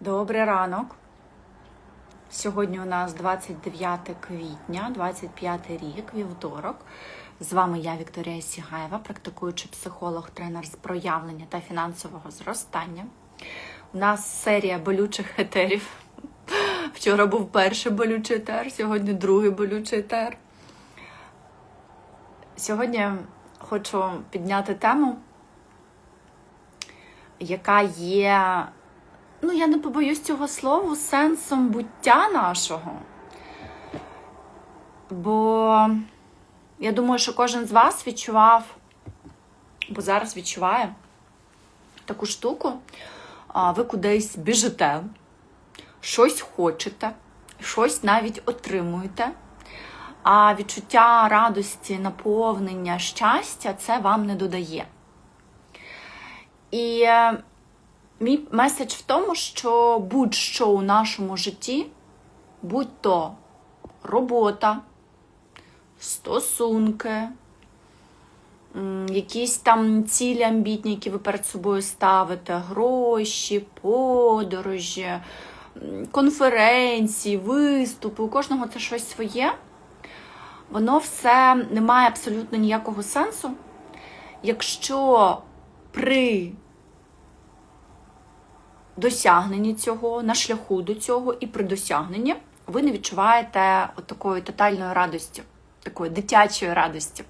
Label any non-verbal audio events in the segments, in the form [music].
Добрий ранок. Сьогодні у нас 29 квітня, 25 рік, вівторок. З вами я, Вікторія Сігаєва, практикуючий психолог, тренер з проявлення та фінансового зростання. У нас серія болючих етерів. Вчора був перший болючий етер, сьогодні другий болючий етер. Сьогодні хочу підняти тему, яка є ну я не побоюсь цього слова, сенсом буття нашого. Бо я думаю, що кожен з вас відчував, бо зараз відчуває таку штуку, ви кудись біжите, щось хочете, щось навіть отримуєте. А відчуття радості, наповнення, щастя це вам не додає. І Мій меседж в тому, що будь-що у нашому житті, будь то робота, стосунки, якісь там цілі амбітні, які ви перед собою ставите, гроші, подорожі, конференції, виступи, у кожного це щось своє. Воно все не має абсолютно ніякого сенсу, якщо при досягненні цього, на шляху до цього і при досягненні ви не відчуваєте от такої тотальної радості, такої дитячої радості.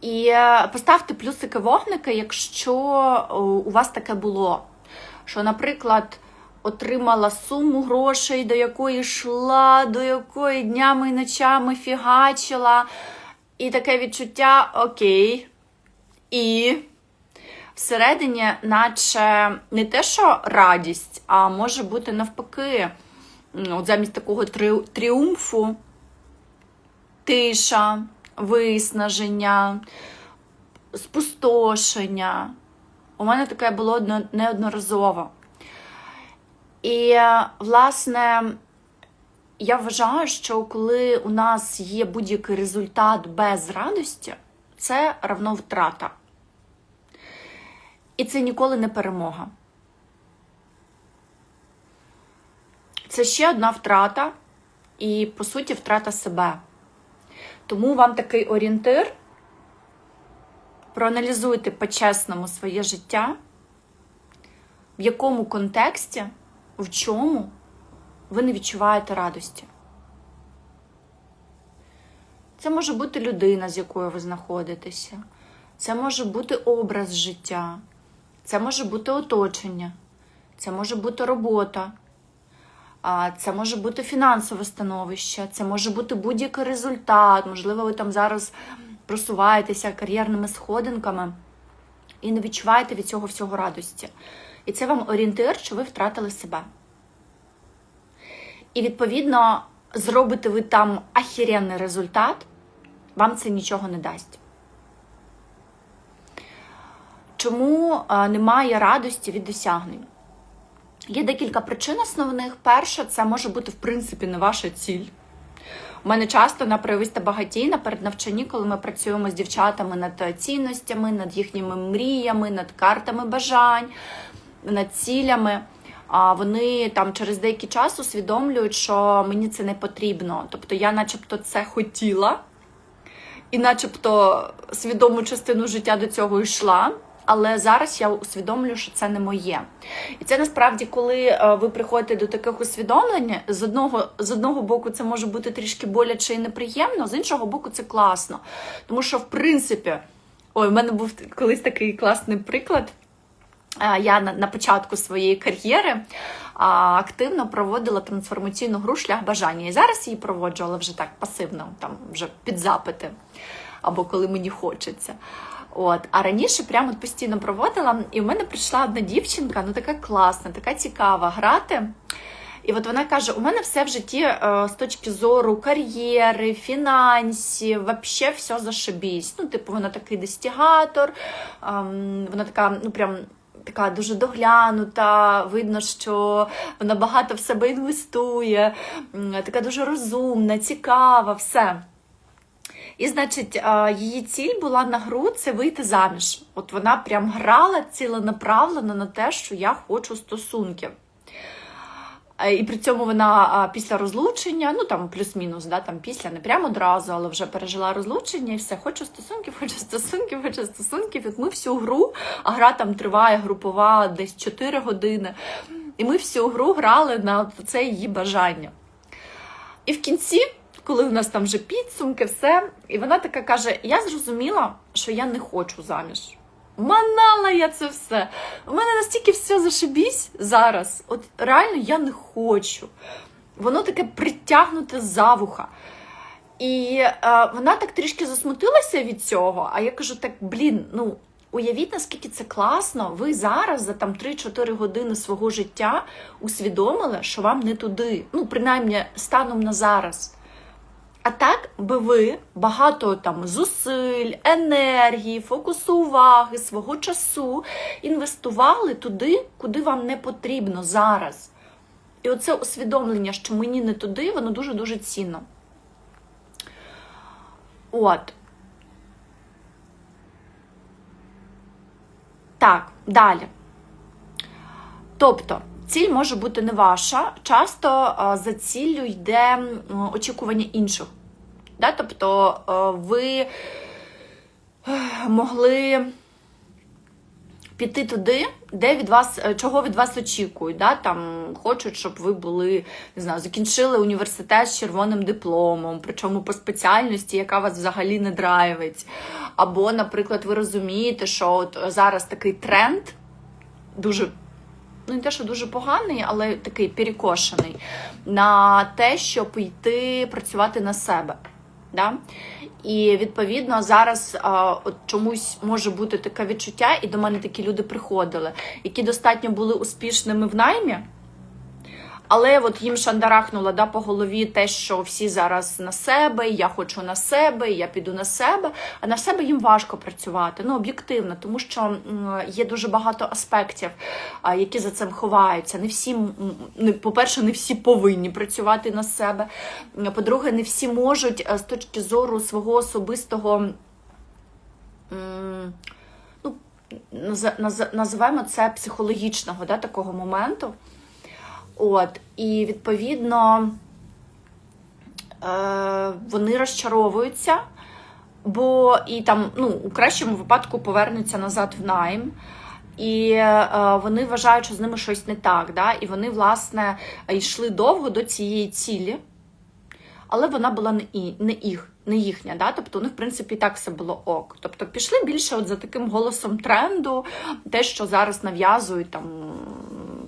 І е, поставте плюсики вогники, якщо у вас таке було. Що, наприклад, отримала суму грошей, до якої йшла, до якої днями і ночами фігачила, і таке відчуття окей. І всередині, наче не те, що радість, а може бути навпаки, от замість такого трі- тріумфу, тиша, виснаження, спустошення. У мене таке було неодноразово. І, власне, я вважаю, що коли у нас є будь-який результат без радості, це равно втрата. І це ніколи не перемога. Це ще одна втрата, і, по суті, втрата себе. Тому вам такий орієнтир. Проаналізуйте по-чесному своє життя, в якому контексті, в чому ви не відчуваєте радості. Це може бути людина, з якою ви знаходитеся. Це може бути образ життя. Це може бути оточення, це може бути робота, це може бути фінансове становище, це може бути будь-який результат. Можливо, ви там зараз просуваєтеся кар'єрними сходинками і не відчуваєте від цього всього радості. І це вам орієнтир, що ви втратили себе. І, відповідно, зробите ви там ахіренний результат, вам це нічого не дасть. Чому е, немає радості від досягнень? Є декілька причин основних. Перша, це може бути, в принципі, не ваша ціль. У мене часто на проявиста багатійна перед навчанні, коли ми працюємо з дівчатами над цінностями, над їхніми мріями, над картами бажань, над цілями. А вони там через деякий час усвідомлюють, що мені це не потрібно. Тобто я, начебто, це хотіла, і, начебто, свідому частину життя до цього йшла. Але зараз я усвідомлюю, що це не моє. І це насправді, коли е, ви приходите до таких усвідомлень, з одного з одного боку це може бути трішки боляче і неприємно, з іншого боку, це класно. Тому що, в принципі, ой, у мене був колись такий класний приклад. Е, Я на, початку своєї кар'єри а, активно проводила трансформаційну гру шлях бажання. І зараз її проводжу, але вже так пасивно, там вже під запити, або коли мені хочеться. От, а раніше прямо постійно проводила, і в мене прийшла одна дівчинка, ну така класна, така цікава грати. І от вона каже: у мене все в житті е, з точки зору кар'єри, фінансів, вообще все зашибісь. Ну, типу, вона такий достігатор, ем, вона така, ну прям. Така дуже доглянута, видно, що вона багато в себе інвестує, така дуже розумна, цікава, все. І, значить, її ціль була на гру це вийти заміж. От вона прям грала ціленаправлено на те, що я хочу стосунків. І при цьому вона після розлучення, ну там плюс-мінус, да, там після, не прямо одразу, але вже пережила розлучення і все. Хочу стосунків, хочу стосунків, хочу стосунків. І ми всю гру, а гра там триває групова десь 4 години. І ми всю гру грали на це її бажання. І в кінці, коли у нас там вже підсумки, все, і вона така каже: Я зрозуміла, що я не хочу заміж. Манала я це все. У мене настільки все зашибісь зараз. От реально я не хочу. Воно таке притягнуте за вуха. І е, вона так трішки засмутилася від цього. А я кажу: так, блін, ну уявіть, наскільки це класно. Ви зараз за там 3-4 години свого життя усвідомили, що вам не туди. Ну, принаймні, станом на зараз. А так би ви багато там зусиль, енергії, фокусу уваги, свого часу інвестували туди, куди вам не потрібно зараз. І оце усвідомлення, що мені не туди, воно дуже-дуже цінно. От. Так, далі. Тобто, ціль може бути не ваша. Часто за ціллю йде очікування інших. Да? Тобто ви е, могли піти туди, де від вас, е, чого від вас очікують. Да? Там хочуть, щоб ви були, не знаю, закінчили університет з червоним дипломом, причому по спеціальності, яка вас взагалі не драйвить. Або, наприклад, ви розумієте, що от зараз такий тренд дуже. Ну, не те, що дуже поганий, але такий перекошений на те, щоб йти працювати на себе. Да? І відповідно зараз а, от чомусь може бути таке відчуття, і до мене такі люди приходили, які достатньо були успішними в наймі, але от їм шандарахнуло да, по голові те, що всі зараз на себе, я хочу на себе, я піду на себе. А на себе їм важко працювати. Ну, об'єктивно, тому що є дуже багато аспектів, які за цим ховаються. Не всі, по-перше, не всі повинні працювати на себе. По-друге, не всі можуть е, з точки зору свого особистого. Ну, наз- наз- називаємо це психологічного да, такого моменту. От, і відповідно е, вони розчаровуються, бо і там, ну, у кращому випадку повернуться назад в найм. І е, вони вважають, що з ними щось не так. Да? І вони, власне, йшли довго до цієї цілі, але вона була не, і, не їх, не їхня. Да? Тобто, них, в принципі, так все було ок. Тобто пішли більше от за таким голосом тренду, те, що зараз нав'язують там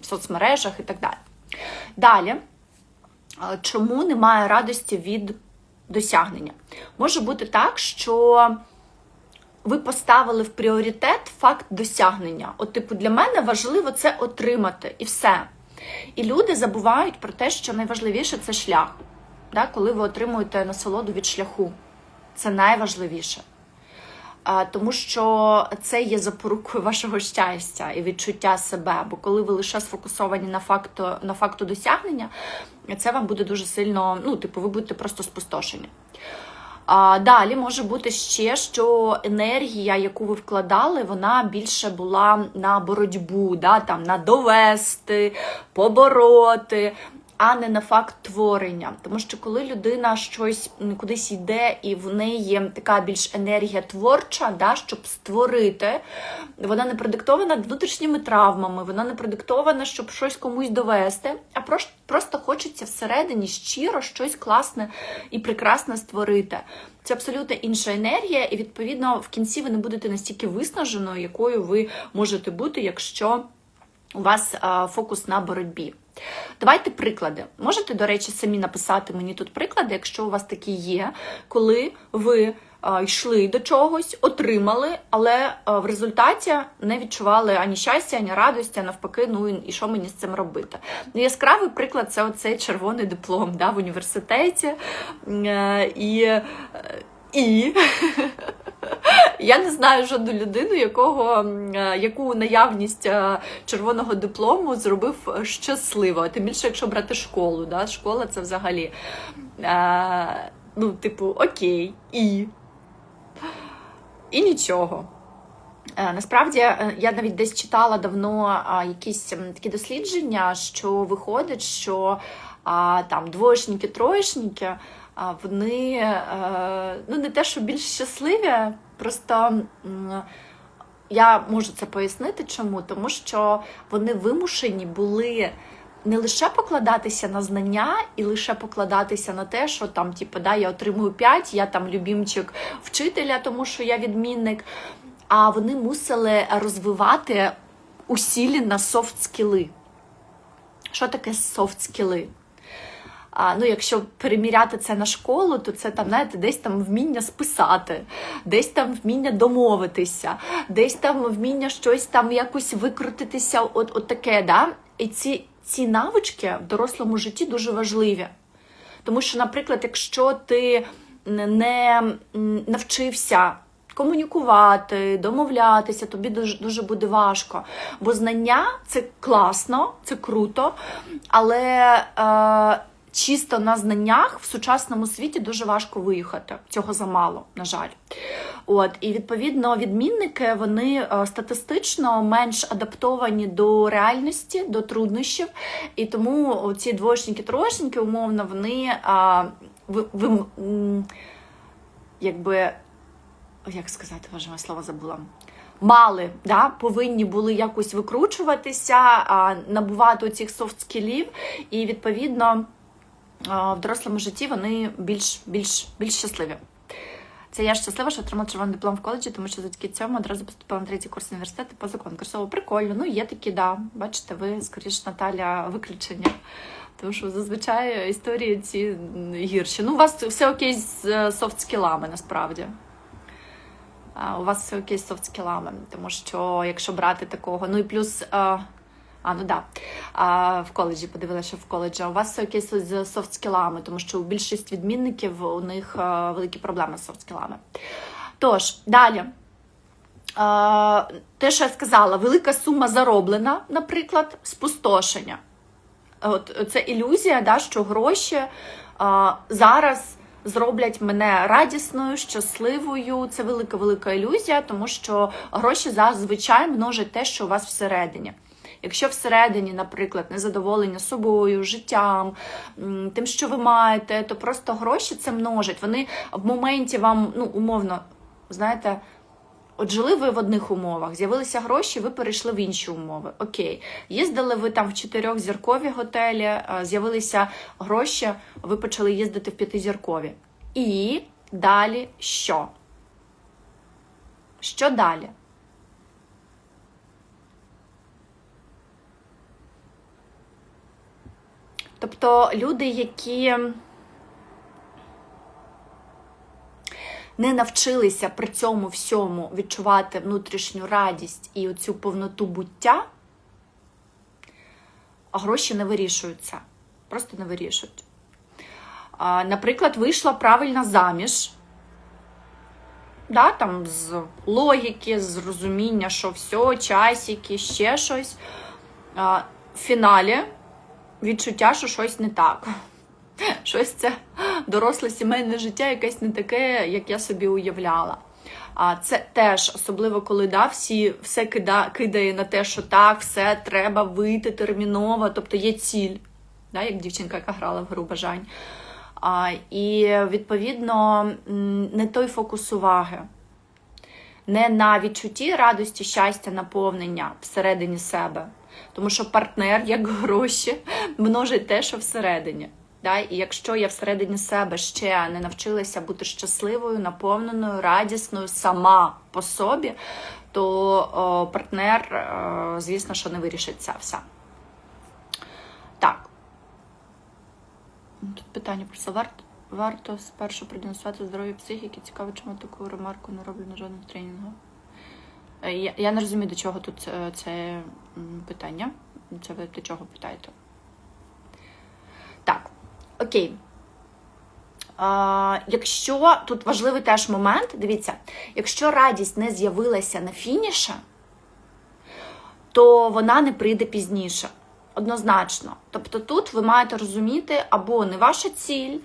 в соцмережах і так далі. Далі, чому немає радості від досягнення? Може бути так, що ви поставили в пріоритет факт досягнення. От, типу, для мене важливо це отримати і все. І люди забувають про те, що найважливіше це шлях. Да? Коли ви отримуєте насолоду від шляху. Це найважливіше. Тому що це є запорукою вашого щастя і відчуття себе. Бо коли ви лише сфокусовані на факту, на факту досягнення, це вам буде дуже сильно, ну, типу, ви будете просто спустошені. А далі може бути ще, що енергія, яку ви вкладали, вона більше була на боротьбу, да, там, на довести, побороти, а не на факт творення. Тому що коли людина щось кудись йде, і в неї така більш енергія творча, да, щоб створити, вона не продиктована внутрішніми травмами, вона не продиктована, щоб щось комусь довести, а просто, просто хочеться всередині щиро щось класне і прекрасне створити. Це абсолютно інша енергія, і відповідно в кінці ви не будете настільки виснаженою, якою ви можете бути, якщо у вас фокус на боротьбі. Давайте приклади. Можете, до речі, самі написати мені тут приклади, якщо у вас такі є, коли ви а, йшли до чогось, отримали, але а, в результаті не відчували ані щастя, ані радості, а навпаки, ну і- що мені з цим робити. Ну, яскравий приклад це оцей червоний диплом да, в університеті. Е, І, е, і я не знаю жодну людину, якого, е, яку наявність е, червоного диплому зробив е, щасливо. Тим більше, якщо брати школу. Да? Школа це взагалі. Ну, типу, окей, і. і нічого. Насправді я навіть десь читала давно якісь такі дослідження, що виходить, що там двоєшники, троєшники, а, вони е, ну не те, що більш щасливі, просто я можу це пояснити, чому, тому що вони вимушені були. Не лише покладатися на знання і лише покладатися на те, що там, типу, да, я отримую 5, я там любімчик вчителя, тому що я відмінник. А вони мусили розвивати усілі на софт-скіли. Що таке софт-скіли? А, ну, якщо переміряти це на школу, то це там, знаєте, десь там вміння списати, десь там вміння домовитися, десь там вміння щось там якось викрутитися, от, от таке, да? І ці, ці навички в дорослому житті дуже важливі. Тому що, наприклад, якщо ти не навчився комунікувати, домовлятися, тобі дуже, дуже буде важко. Бо знання це класно, це круто, але е, чисто на знаннях в сучасному світі дуже важко виїхати. Цього замало, на жаль. От, і відповідно відмінники вони е, статистично менш адаптовані до реальності, до труднощів. І тому ці двоєшники, троєшники, умовно, вони а, ви, ви, якби як сказати, моє слово забула. Мали, да, повинні були якось викручуватися, набувати цих софт-скілів, і відповідно в дорослому житті вони більш, більш, більш щасливі. Це я щаслива, що отримала червоний диплом в коледжі, тому що завдяки цьому одразу поступила на третій курс університету поза конкурсово. Прикольно, ну є такі, да. Бачите, ви, скоріш, Наталя, виключення. Тому що зазвичай історії ці гірші. Ну, у вас все окей з е, софт-скілами, насправді. А, у вас все окей з софт-скілами, тому що якщо брати такого, ну і плюс. А, ну да. А, в коледжі подивилася, в коледжі. У вас окей з софт-скілами, тому що у більшість відмінників у них а, великі проблеми з софт-скілами. Тож, далі. А, те, що я сказала, велика сума зароблена, наприклад, спустошення. От це ілюзія, да, що гроші а, зараз зроблять мене радісною, щасливою. Це велика велика ілюзія, тому що гроші зазвичай множать те, що у вас всередині. Якщо всередині, наприклад, незадоволення собою, життям, тим, що ви маєте, то просто гроші це множать. Вони в моменті вам, ну, умовно, знаєте, От жили ви в одних умовах, з'явилися гроші, ви перейшли в інші умови. Окей, їздили ви там в чотирьохзіркові готелі, з'явилися гроші, ви почали їздити в п'ятизіркові. І далі що? Що далі? Тобто люди, які не навчилися при цьому всьому відчувати внутрішню радість і оцю повноту буття, а гроші не вирішуються. Просто не вирішують. Наприклад, вийшла правильно заміж. Да, там з логіки, з розуміння, що все, часики, ще щось. В фіналі відчуття, що щось не так. Щось це доросле сімейне життя, якесь не таке, як я собі уявляла. А це теж, особливо коли да, всі все кида, кидає на те, що так, все треба вийти терміново, тобто є ціль, да, як дівчинка, яка грала в гру бажань. А, І відповідно не той фокус уваги, не на відчутті радості, щастя, наповнення всередині себе. Тому що партнер, як [laughs] гроші, множить те, що всередині. Да? І якщо я всередині себе ще не навчилася бути щасливою, наповненою, радісною сама по собі, то о, партнер, о, звісно, що не вирішить це все. Так. Тут питання просто варто, варто спершу продемонструвати здоров'я психіки. Цікаво, чому таку ремарку не роблю на жодних тренінгах. Е, Я, я не розумію, до чого тут це, це питання. Це ви до чого питаєте? Так, окей. А, якщо тут важливий теж момент, дивіться, якщо радість не з'явилася на фініші, то вона не прийде пізніше. Однозначно. Тобто тут ви маєте розуміти або не ваша ціль,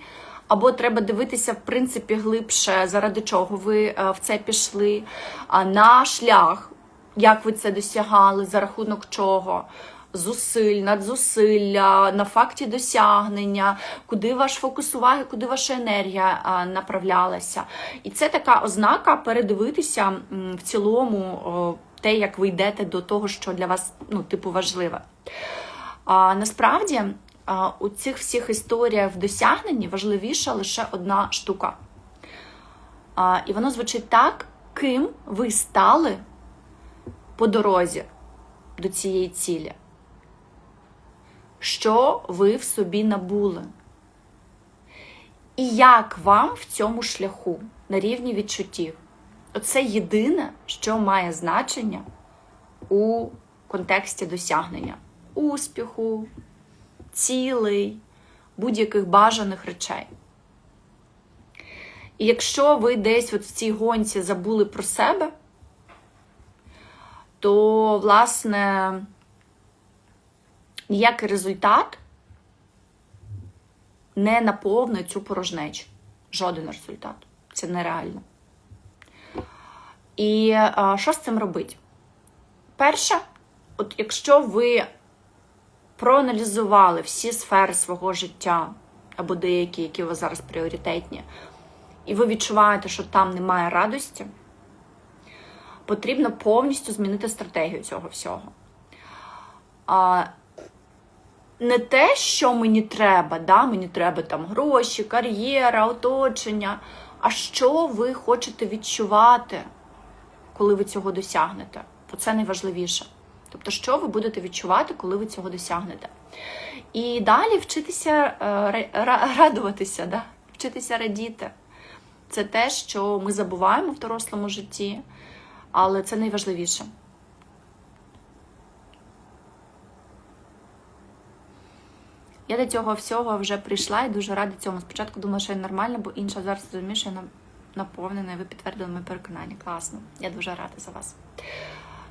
або треба дивитися, в принципі, глибше, заради чого ви е, в це пішли, на шлях, як ви це досягали, за рахунок чого. Зусиль, надзусилля, на факті досягнення, куди ваш фокус уваги, куди ваша енергія направлялася. І це така ознака передивитися в цілому те, як ви йдете до того, що для вас ну, типу важливе. А, насправді у цих всіх історіях в досягненні важливіша лише одна штука. І воно звучить так, ким ви стали по дорозі до цієї цілі. Що ви в собі набули? І як вам в цьому шляху на рівні відчуттів? Оце єдине, що має значення у контексті досягнення успіху, цілей, будь-яких бажаних речей. І якщо ви десь от в цій гонці забули про себе, то, власне, ніякий результат не наповнить цю порожнечу. Жоден результат. Це нереально. І а, що з цим робити? Перше, от якщо ви проаналізували всі сфери свого життя, або деякі, які у вас зараз пріоритетні, і ви відчуваєте, що там немає радості, потрібно повністю змінити стратегію цього всього. А, не те, що мені треба, да? мені треба там гроші, кар'єра, оточення, а що ви хочете відчувати, коли ви цього досягнете. Оце найважливіше. Тобто, що ви будете відчувати, коли ви цього досягнете. І далі вчитися е, ра- ра- радуватися, да? вчитися радіти. Це те, що ми забуваємо в дорослому житті, але це найважливіше. Я до цього всього вже прийшла і дуже рада цьому. Спочатку думала, що я нормальна, бо інша зараз розумію, що я наповнена, і ви підтвердили моє переконання. Класно. Я дуже рада за вас.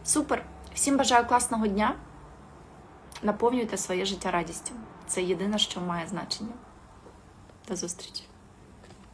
Супер! Всім бажаю класного дня. Наповнюйте своє життя радістю. Це єдине, що має значення. До зустрічі!